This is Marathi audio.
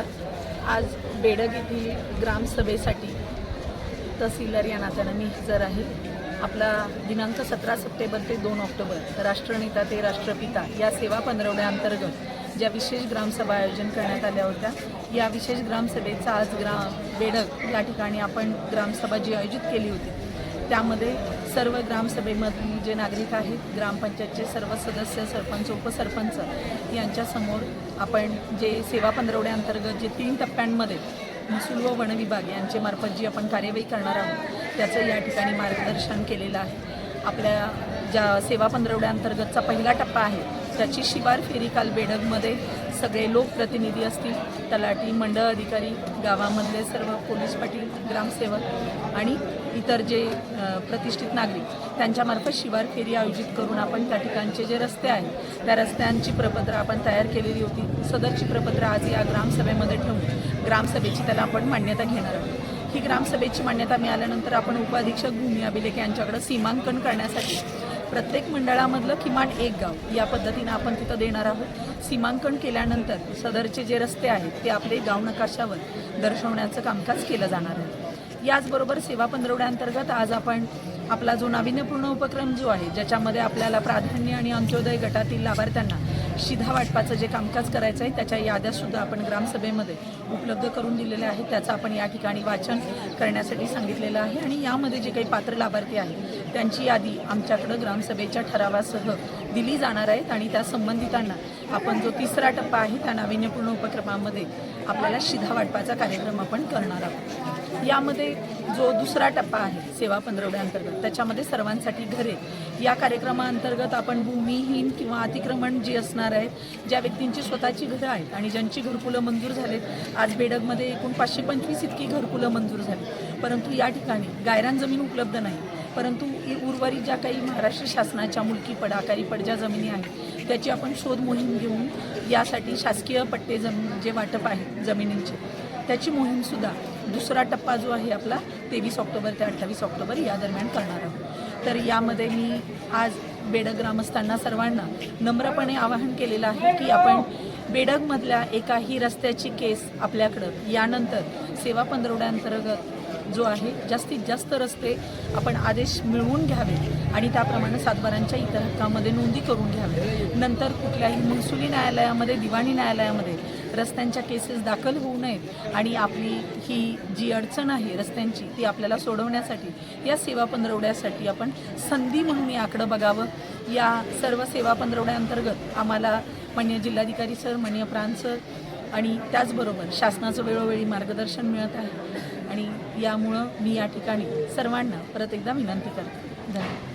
महाराष्ट्रात आज बेडग येथील ग्रामसभेसाठी तहसीलदार या नात्यानं मी हजर आहे. आपला दिनांक सतरा सप्टेंबर ते दोन ऑक्टोबर राष्ट्रनेता ते राष्ट्रपिता या सेवा पंधरवड्याअंतर्गत ज्या विशेष ग्रामसभा आयोजन करण्यात आल्या होत्या या विशेष ग्रामसभेचा आज ग्राम बेडग या ठिकाणी आपण ग्रामसभा जी आयोजित केली होती त्यामध्ये सर्व ग्रामसभेमधील जे नागरिक आहेत ग्रामपंचायतचे सर्व सदस्य सरपंच उपसरपंच यांच्यासमोर आपण जे सेवा पंधरवड्याअंतर्गत जे तीन टप्प्यांमध्ये महसूल व वन विभाग यांचे मार्फत जी आपण कार्यवाही करणार आहोत त्याचं या ठिकाणी मार्गदर्शन केलेलं आहे. आपल्या ज्या सेवा पंधरवड्याअंतर्गतचा पहिला टप्पा आहे त्याची शिवार फेरी काल बेडगमध्ये सगळे लोकप्रतिनिधी असतील तलाठी मंडळ अधिकारी गावामधले सर्व पोलीस पाटील ग्रामसेवक आणि इतर जे प्रतिष्ठित नागरिक त्यांच्यामार्फत शिवार फेरी आयोजित करून आपण त्या ठिकाणचे जे रस्ते आहेत त्या रस्त्यांची प्रपत्र आपण तयार केलेली होती. सदरची प्रपत्रं आज या ग्रामसभेमध्ये ठेवून ग्रामसभेची त्याला आपण मान्यता घेणार आहोत. ही ग्रामसभेची मान्यता मिळाल्यानंतर आपण उपाधीक्षक भूमी अभिलेख यांच्याकडे सीमांकन करण्यासाठी प्रत्येक मंडळामधलं किमान एक गाव या पद्धतीनं आपण तिथं देणार आहोत. सीमांकन केल्यानंतर सदरचे जे रस्ते आहेत ते आपले गाव नकाशावर दर्शवण्याचं कामकाज केलं जाणार आहे. याचबरोबर सेवा पंधरवड्याअंतर्गत आज आपण आपला जो नाविन्यपूर्ण उपक्रम जो आहे ज्याच्यामध्ये आपल्याला प्राधान्य आणि अंत्योदय गटातील लाभार्थ्यांना शिधा वाटपाचं जे कामकाज करायचं आहे त्याच्या याद्यासुद्धा आपण ग्रामसभेमध्ये उपलब्ध करून दिलेल्या आहेत. त्याचं आपण या ठिकाणी वाचन करण्यासाठी सांगितलेलं आहे आणि यामध्ये जे काही पात्र लाभार्थी आहेत त्यांची यादी आमच्याकडं ग्रामसभेच्या ठरावासह दिली जाणार आहेत आणि त्या संबंधितांना आपण जो तिसरा टप्पा आहे त्या नाविन्यपूर्ण उपक्रमामध्ये आपल्याला शिधा वाटपाचा कार्यक्रम आपण करणार आहोत. यामध्ये जो दुसरा टप्पा आहे सेवा पंधरवड्याअंतर्गत त्याच्यामध्ये सर्वांसाठी घरे. या कार्यक्रमाअंतर्गत आपण भूमिहीन किंवा अतिक्रमण जी असणार आहेत ज्या व्यक्तींची स्वतःची घरं आहेत आणि ज्यांची घरकुलं मंजूर झालेत आज बेडगमध्ये एकूण पाचशे पंचवीस इतकी घरकुलं मंजूर झाली. परंतु या ठिकाणी गायरान जमीन उपलब्ध नाही. परंतु उर्वरित ज्या काही महाराष्ट्र शासनाच्या मुलकी पड आकारी पड ज्या जमिनी आहेत त्याची आपण शोध मोहीम घेऊन यासाठी शासकीय पट्टे जमीन जे वाटप आहे जमिनींचे त्याची मोहीमसुद्धा दुसरा टप्पा जो आहे आपला तेवीस ऑक्टोबर ते अठ्ठावीस ऑक्टोबर या दरम्यान करणार आहोत. तर यामध्ये मी आज बेडग ग्रामस्थांना सर्वांना नम्रपणे आवाहन केलेलं आहे की आपण बेडगमधल्या एकाही रस्त्याची केस आपल्याकडं यानंतर सेवा पंधरवड्याअंतर्गत जो आहे जास्तीत जास्त रस्ते आपण आदेश मिळवून घ्यावे आणि त्याप्रमाणे सातबारांच्या इतर हक्कामध्ये नोंदी करून घ्यावे. नंतर कुठल्याही महसुली न्यायालयामध्ये दिवाणी न्यायालयामध्ये रस्त्यांच्या केसेस दाखल होऊ नयेत आणि आपली ही जी अडचण आहे रस्त्यांची ती आपल्याला सोडवण्यासाठी या सेवा पंधरवड्यासाठी आपण संधी म्हणून याकडं बघावं. या सर्व सेवा पंधरवड्याअंतर्गत आम्हाला मान्य जिल्हाधिकारी सर मान्य प्रांत सर आणि त्याचबरोबर शासनाचं वेळोवेळी मार्गदर्शन मिळत आहे. आणि यामुळं मी या ठिकाणी सर्वांना परत एकदा विनंती करते. धन्यवाद.